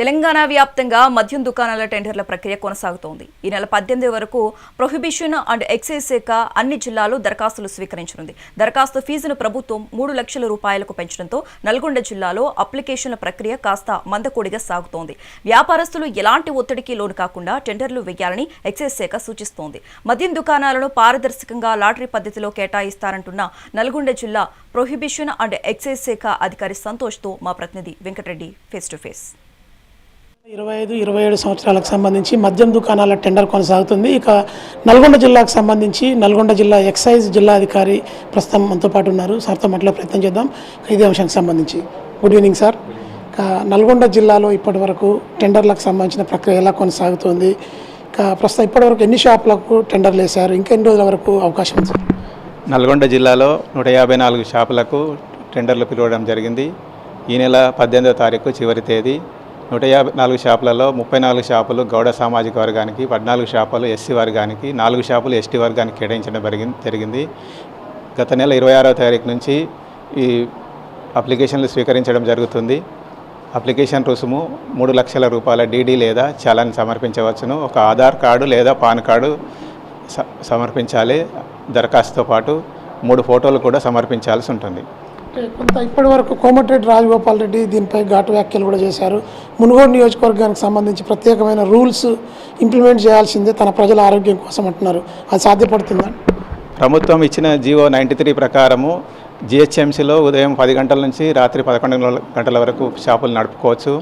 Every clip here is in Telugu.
తెలంగాణ వ్యాప్తంగా మద్యం దుకాణాల టెండర్ల ప్రక్రియ కొనసాగుతోంది. ఈ నెల పద్దెనిమిది వరకు ప్రొహిబిషన్ అండ్ ఎక్సైజ్ శాఖ అన్ని జిల్లాలు దరఖాస్తులు స్వీకరించనుంది. దరఖాస్తు ఫీజును ప్రభుత్వం మూడు లక్షల రూపాయలకు పెంచడంతో నల్గొండ జిల్లాలో అప్లికేషన్ల ప్రక్రియ కాస్త మందకొడిగా సాగుతోంది. వ్యాపారస్తులు ఎలాంటి ఒత్తిడికి లోను కాకుండా టెండర్లు వేయాలని ఎక్సైజ్ శాఖ సూచిస్తోంది. మద్యం దుకాణాలను పారదర్శకంగా లాటరీ పద్ధతిలో కేటాయిస్తారంటున్న నల్గొండ జిల్లా ప్రొహిబిషన్ అండ్ ఎక్సైజ్ శాఖ అధికారి సంతోష్తో మా ప్రతినిధి వెంకటరెడ్డి ఫేస్ టు ఫేస్. ఇరవై ఐదు ఇరవై ఏడు సంవత్సరాలకు సంబంధించి మద్యం దుకాణాల టెండర్ కొనసాగుతుంది. ఇక నల్గొండ జిల్లాకు సంబంధించి నల్గొండ జిల్లా ఎక్సైజ్ జిల్లా అధికారి ప్రస్తుతం మనతో పాటు ఉన్నారు. సార్తో మాట్లాడే ప్రయత్నం చేద్దాం. ఇదే అంశానికి సంబంధించి. గుడ్ ఈవినింగ్ సార్ ఇక నల్గొండ జిల్లాలో ఇప్పటి వరకు టెండర్లకు సంబంధించిన ప్రక్రియ ఎలా కొనసాగుతుంది? ఇక ప్రస్తుతం ఇప్పటివరకు ఎన్ని షాపులకు టెండర్లు వేశారు? ఇంకా ఎన్ని రోజుల వరకు అవకాశం ఉంది సార్ నల్గొండ జిల్లాలో నూట యాభై నాలుగు షాపులకు టెండర్లు పిలవడం జరిగింది. ఈ నెల పద్దెనిమిదో తారీఖు చివరి తేదీ. నూట యాభై నాలుగు షాపులలో ముప్పై నాలుగు షాపులు గౌడ సామాజిక వర్గానికి పద్నాలుగు షాపులు ఎస్సీ వర్గానికి నాలుగు షాపులు ఎస్టీ వర్గానికి కేటాయించడం జరిగింది జరిగింది. గత నెల ఇరవై ఆరవ తారీఖు నుంచి ఈ అప్లికేషన్లు స్వీకరించడం జరుగుతుంది. అప్లికేషన్ రుసుము మూడు లక్షల రూపాయల డీడీ లేదా చలాన్ సమర్పించవచ్చును. ఒక ఆధార్ కార్డు లేదా పాన్ కార్డు స- సమర్పించాలి. దరఖాస్తుతో పాటు మూడు ఫోటోలు కూడా సమర్పించాల్సి ఉంటుంది. కొంత ఇప్పటి వరకు కోమటిరెడ్డి రాజగోపాల్ రెడ్డి దీనిపై ఘాటు వ్యాఖ్యలు కూడా చేశారు. మునుగోడు నియోజకవర్గానికి సంబంధించి ప్రత్యేకమైన రూల్స్ ఇంప్లిమెంట్ చేయాల్సిందే తన ప్రజల ఆరోగ్యం కోసం అంటున్నారు. అది సాధ్యపడుతుందా? ప్రభుత్వం ఇచ్చిన జీవో నైంటీ త్రీ ప్రకారము జిహెచ్ఎంసీలో ఉదయం పది గంటల నుంచి రాత్రి పదకొండు గంటల వరకు షాపులు నడుపుకోవచ్చు.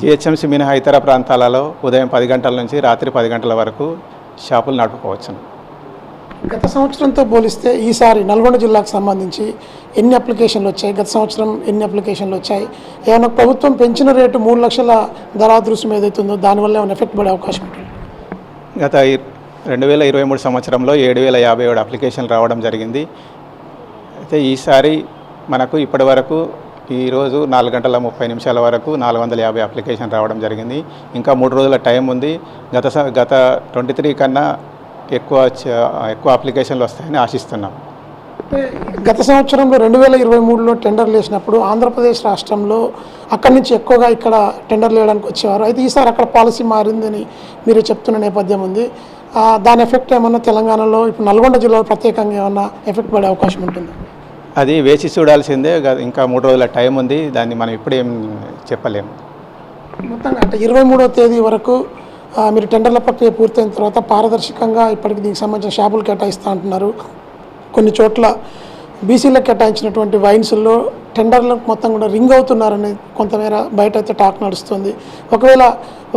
జిహెచ్ఎంసీ మినహా ఇతర ప్రాంతాలలో ఉదయం పది గంటల నుంచి రాత్రి పది గంటల వరకు షాపులు నడుపుకోవచ్చు గత సంవత్సరంతో పోలిస్తే ఈసారి నల్గొండ జిల్లాకు సంబంధించి ఎన్ని అప్లికేషన్లు వచ్చాయి? గత సంవత్సరం ఎన్ని అప్లికేషన్లు వచ్చాయి? ఏమైనా ప్రభుత్వం పెంచిన రేటు మూడు లక్షల ధరాదృశ్యం ఏదైతుందో దానివల్ల ఏమైనా ఎఫెక్ట్ పడే అవకాశం ఉంటుంది? గత రెండు వేల ఇరవై మూడు సంవత్సరంలో ఏడు వేల యాభై ఏడు అప్లికేషన్లు రావడం జరిగింది. అయితే ఈసారి మనకు ఇప్పటి వరకు ఈరోజు నాలుగు గంటల ముప్పై నిమిషాల వరకు నాలుగు వందల యాభై అప్లికేషన్ రావడం జరిగింది. ఇంకా మూడు రోజుల టైం ఉంది. గత స- గత ట్వంటీ త్రీ కన్నా ఎక్కువ ఎక్కువ అప్లికేషన్లు వస్తాయని ఆశిస్తున్నాం. గత సంవత్సరంలో రెండు వేల ఇరవై మూడులో టెండర్లు వేసినప్పుడు ఆంధ్రప్రదేశ్ రాష్ట్రంలో అక్కడి నుంచి ఎక్కువగా ఇక్కడ టెండర్లు వేయడానికి వచ్చేవారు. అయితే ఈసారి అక్కడ పాలసీ మారిందని మీరు చెప్తున్న నేపథ్యం ఉంది. దాని ఎఫెక్ట్ ఏమన్నా తెలంగాణలో ఇప్పుడు నల్గొండ జిల్లాలో ప్రత్యేకంగా ఏమన్నా ఎఫెక్ట్ పడే అవకాశం ఉంటుంది? అది వేచి చూడాల్సిందే. ఇంకా మూడు రోజుల టైం ఉంది. దాన్ని మనం ఇప్పుడేం చెప్పలేము మొత్తంగా అంటే ఇరవై మూడో తేదీ వరకు మీరు టెండర్ల ప్రక్రియ పూర్తయిన తర్వాత పారదర్శకంగా ఇప్పటికి దీనికి సంబంధించిన షాపులు కేటాయిస్తూ అంటున్నారు. కొన్ని చోట్ల బీసీలకు కేటాయించినటువంటి వైన్స్లో టెండర్లు మొత్తం కూడా రింగ్ అవుతున్నారని కొంతమేర బయట అయితే టాక్ నడుస్తుంది. ఒకవేళ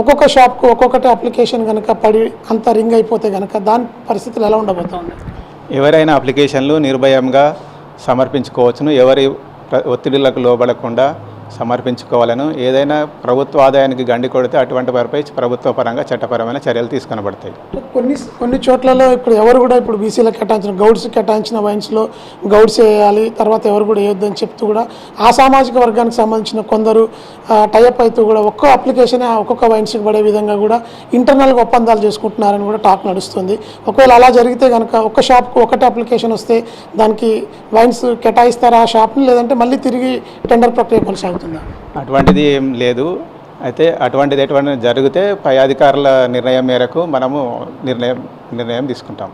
ఒక్కొక్క షాప్కు ఒక్కొక్కటి అప్లికేషన్ కనుక పడి అంత రింగ్ అయిపోతే కనుక దాని పరిస్థితులు ఎలా ఉండబోతుంది? ఎవరైనా అప్లికేషన్లు నిర్భయంగా సమర్పించుకోవచ్చును. ఎవరి ఒత్తిడిలకు లోబడకుండా సమర్పించుకోవాలను. ఏదైనా ప్రభుత్వ ఆదాయానికి గండి కొడితే అటువంటి వారిపై ప్రభుత్వ పరంగా చట్టపరమైన చర్యలు తీసుకొనబడతాయి. కొన్ని కొన్ని చోట్లలో ఇప్పుడు ఎవరు కూడా ఇప్పుడు బీసీలకు కేటాయించిన గౌడ్స్ కేటాయించిన వైన్స్లో గౌడ్స్ వేయాలి తర్వాత ఎవరు కూడా వేయొద్దని చెప్తూ కూడా ఆ సామాజిక వర్గానికి సంబంధించిన కొందరు టైప్ అవుతూ కూడా ఒక్కో అప్లికేషన్ ఒక్కొక్క వైన్స్కి పడే విధంగా కూడా ఇంటర్నల్గా ఒప్పందాలు చేసుకుంటున్నారని కూడా టాక్ నడుస్తుంది. ఒకవేళ అలా జరిగితే కనుక ఒక షాప్కు ఒకటి అప్లికేషన్ వస్తే దానికి వైన్స్ కేటాయిస్తారా ఆ షాప్ని లేదంటే మళ్ళీ తిరిగి టెండర్ ప్రక్రియ కొనసాగుతుంది? అటువంటిది ఏం లేదు. అయితే అటువంటిది ఎటువంటి జరిగితే పై అధికారుల నిర్ణయం మేరకు మనము నిర్ణయం నిర్ణయం తీసుకుంటాం.